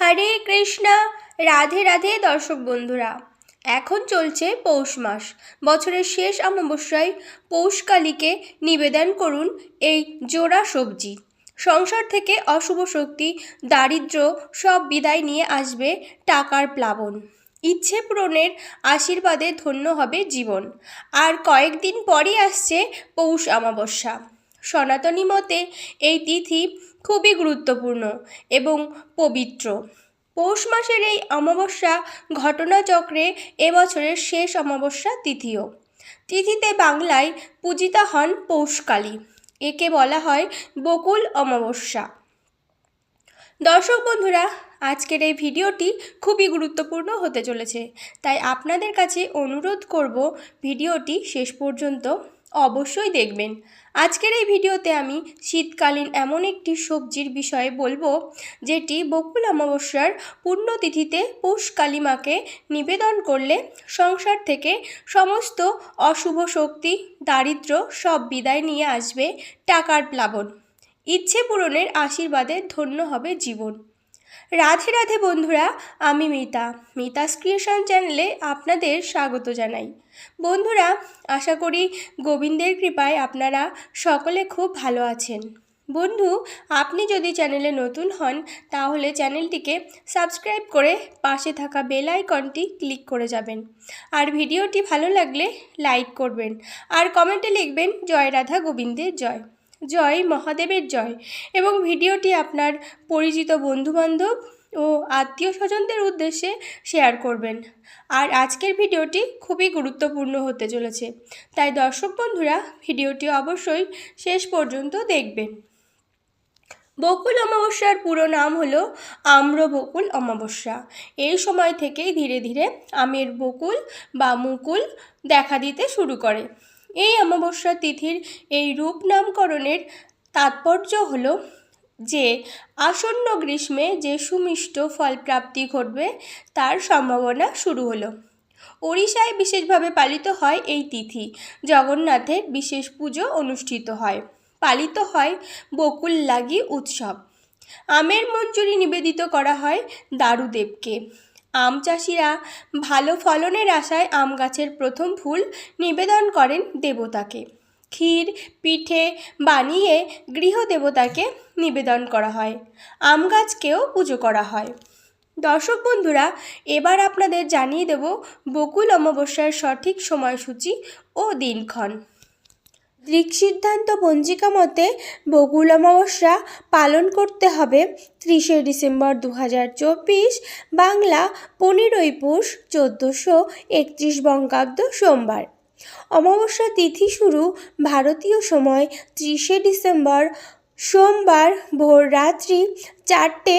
হরে কৃষ্ণা। রাধে রাধে দর্শক বন্ধুরা। এখন চলছে পৌষ মাস। বছরের শেষ অমাবস্যায় পৌষকালীকে নিবেদন করুন এই জোড়া সবজি। সংসার থেকে অশুভ শক্তি, দারিদ্র্য সব বিদায় নিয়ে আসবে টাকার প্লাবন। ইচ্ছে পূরণের আশীর্বাদে ধন্য হবে জীবন। আর কয়েকদিন পরই আসছে পৌষ অমাবস্যা। সনাতনী মতে এই তিথি খুবই গুরুত্বপূর্ণ এবং পবিত্র। পৌষ মাসের এই অমাবস্যা ঘটনাচক্রে এবছরের শেষ অমাবস্যা তিথিও। তিথিতে বাংলায় পূজিতা হন পৌষকালী। একে বলা হয় বকুল অমাবস্যা। দর্শক বন্ধুরা, আজকের এই ভিডিওটি খুবই গুরুত্বপূর্ণ হতে চলেছে। তাই আপনাদের কাছে অনুরোধ করব ভিডিওটি শেষ পর্যন্ত অবশ্যই দেখবেন। আজকের এই ভিডিওতে আমি শীতকালীন এমন একটি সবজির বিষয়ে বলব, যেটি বকুল অমাবস্যার পুণ্যতিথিতে পৌষ কালিমাকে নিবেদন করলে সংসার থেকে সমস্ত অশুভ শক্তি, দারিদ্র সব বিদায় নিয়ে আসবে টাকার প্লাবন। ইচ্ছে পূরণের আশীর্বাদে ধন্য হবে জীবন। রাধে রাধে বন্ধুরা, আমি মিতা। মিতাস ক্রিয়েশন চ্যানেলে আপনাদের স্বাগত জানাই। বন্ধুরা, আশা করি গোবিন্দের কৃপায় আপনারা সকলে খুব ভালো আছেন। বন্ধু, আপনি যদি চ্যানেলে নতুন হন, তাহলে চ্যানেলটিকে সাবস্ক্রাইব করে পাশে থাকা বেল আইকনটি ক্লিক করে যাবেন। আর ভিডিওটি ভালো লাগলে লাইক করবেন। আর কমেন্টে লিখবেন, জয় রাধা গোবিন্দের জয়। জয়, মহাদেবের জয়। এবং ভিডিওটি আপনার পরিচিত বন্ধুবান্ধব ও আত্মীয় স্বজনদের উদ্দেশ্যে শেয়ার করবেন। আর আজকের ভিডিওটি খুবই গুরুত্বপূর্ণ হতে চলেছে। তাই দর্শক বন্ধুরা, ভিডিওটি অবশ্যই শেষ পর্যন্ত দেখবেন। বকুল অমাবস্যার পুরো নাম হলো আম্র বকুল অমাবস্যা। এই সময় থেকেই ধীরে ধীরে আমের বকুল বা মুকুল দেখা দিতে শুরু করে। এই অমাবস্যা তিথির এই রূপ নামকরণের তাৎপর্য হল যে, আসন্ন গ্রীষ্মে যে সুমিষ্ট ফলপ্রাপ্তি ঘটবে, তার সম্ভাবনা শুরু হলো। ওড়িশায় বিশেষভাবে পালিত হয় এই তিথি। জগন্নাথের বিশেষ পুজো অনুষ্ঠিত হয়। পালিত হয় বকুল লাগি উৎসব। আমের মঞ্জুরি নিবেদিত করা হয় দারুদেবকে। আম চাষিরা ভালো ফলনের আশায় আম গাছের প্রথম ফুল নিবেদন করেন দেবতাকে। ক্ষীর, পিঠে বানিয়ে গৃহদেবতাকে নিবেদন করা হয়। আম গাছকেও পুজো করা হয়। দর্শক বন্ধুরা, এবার আপনাদের জানিয়ে দেব বকুল অমাবস্যার সঠিক সময়সূচি ও দিনক্ষণ। দৃকসিদ্ধান্ত পঞ্জিকা মতে বকুল অমাবস্যা পালন করতে হবে। ত্রিশে ডিসেম্বর দু হাজার চব্বিশ, বাংলা পনেরোই পৌষ চোদ্দোশো একত্রিশ বঙ্গাব্দ সোমবার। অমাবস্যা তিথি শুরু ভারতীয় সময় ত্রিশে ডিসেম্বর সোমবার ভোর রাত্রি চারটে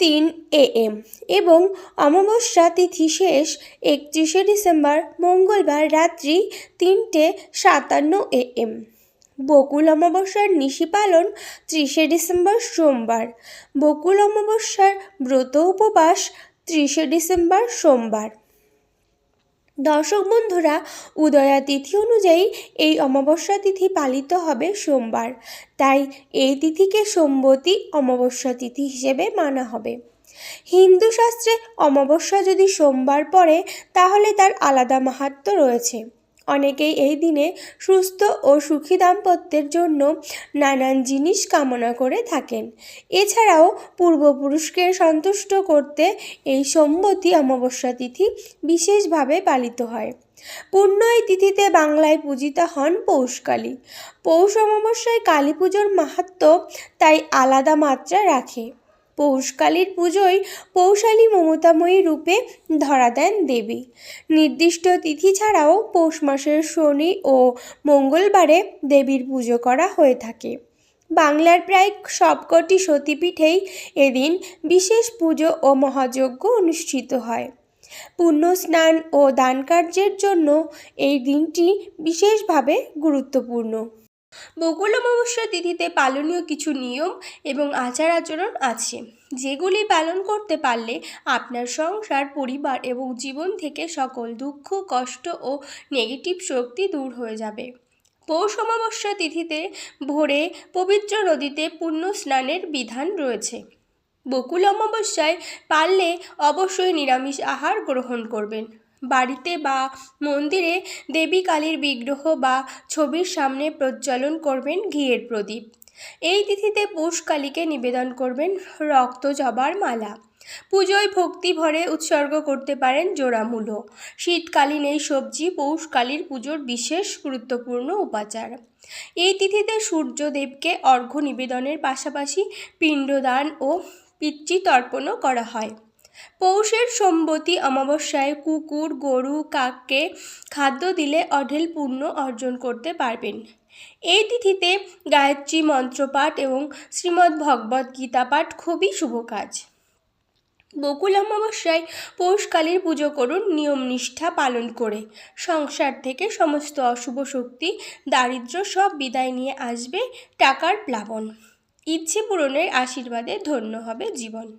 তিন এএম এবং অমাবস্যা তিথি শেষ একত্রিশে ডিসেম্বর মঙ্গলবার রাত্রি তিনটে সাতান্ন এ এম। বকুল অমাবস্যার নিশি পালন ত্রিশে ডিসেম্বর সোমবার। বকুল অমাবস্যার ব্রত উপবাস ত্রিশে ডিসেম্বর সোমবার। দর্শক বন্ধুরা, উদয়া তিথি অনুযায়ী এই অমাবস্যা তিথি পালিত হবে সোমবার। তাই এই তিথিকে সোমবতী অমাবস্যা তিথি হিসেবে মানা হবে। হিন্দু শাস্ত্রে অমাবস্যা যদি সোমবার পড়ে, তাহলে তার আলাদা মাহাত্ম রয়েছে। অনেকেই এই দিনে সুস্থ ও সুখী দাম্পত্যের জন্য নানান জিনিস কামনা করে থাকেন। এছাড়াও পূর্বপুরুষকে সন্তুষ্ট করতে এই সোমবতী অমাবস্যা তিথি বিশেষভাবে পালিত হয়। পূর্ণ এই তিথিতে বাংলায় পূজিতা হন পৌষকালী পৌষ অমাবস্যায় কালী পুজোর মাহাত্ম তাই আলাদা মাত্রা রাখে। পৌষকালীর পুজোয় পৌষালী মমতাময়ী রূপে ধরা দেন দেবী। নির্দিষ্ট তিথি ছাড়াও পৌষ মাসের শনি ও মঙ্গলবারে দেবীর পুজো করা হয়ে থাকে। বাংলার প্রায় সবকটি সতীপীঠেই এদিন বিশেষ পুজো ও মহাযজ্ঞ অনুষ্ঠিত হয়। পুণ্য স্নান ও দান কার্যের জন্য এই দিনটি বিশেষভাবে গুরুত্বপূর্ণ। বকুল অমাবস্যা তিথিতে পালনীয় কিছু নিয়ম এবং আচার আচরণ আছে, যেগুলি পালন করতে পারলে আপনার সংসার, পরিবার এবং জীবন থেকে সকল দুঃখ, কষ্ট ও নেগেটিভ শক্তি দূর হয়ে যাবে। পৌষ অমাবস্যা তিথিতে ভোরে পবিত্র নদীতে পুণ্য স্নানের বিধান রয়েছে। বকুল অমাবস্যায় পারলে অবশ্যই নিরামিষ আহার গ্রহণ করবেন। বাড়িতে বা মন্দিরে দেবী কালীর বিগ্রহ বা ছবির সামনে প্রজ্বলন করবেন ঘিয়ের প্রদীপ। এই তিথিতে পৌষ কালীকে নিবেদন করবেন রক্ত জবার মালা। পুজোয় ভক্তি ভরে উৎসর্গ করতে পারেন জোড়ামূলো। শীতকালীন এই সবজি পৌষ কালীর পুজোর বিশেষ গুরুত্বপূর্ণ উপাচার। এই তিথিতে সূর্যদেবকে অর্ঘ্য নিবেদনের পাশাপাশি পিণ্ডদান ও পিতৃতর্পণও করা হয়। পৌষের সোমবতী অমাবস্যায় কুকুর, গরু, কাককে খাদ্য দিলে অঢেল পুণ্য অর্জন করতে পারবেন। এই তিথিতে গায়ত্রী মন্ত্রপাঠ এবং শ্রীমদ্ ভগবদ্ গীতা পাঠ খুবই শুভ কাজ। বকুল অমাবস্যায় পৌষকালীর পুজো করুন, নিয়ম নিষ্ঠা পালন করে। সংসার থেকে সমস্ত অশুভ শক্তি দারিদ্র সব বিদায় নিয়ে আসবে টাকার প্লাবন। ইচ্ছে পূরণের আশীর্বাদে ধন্য হবে জীবন।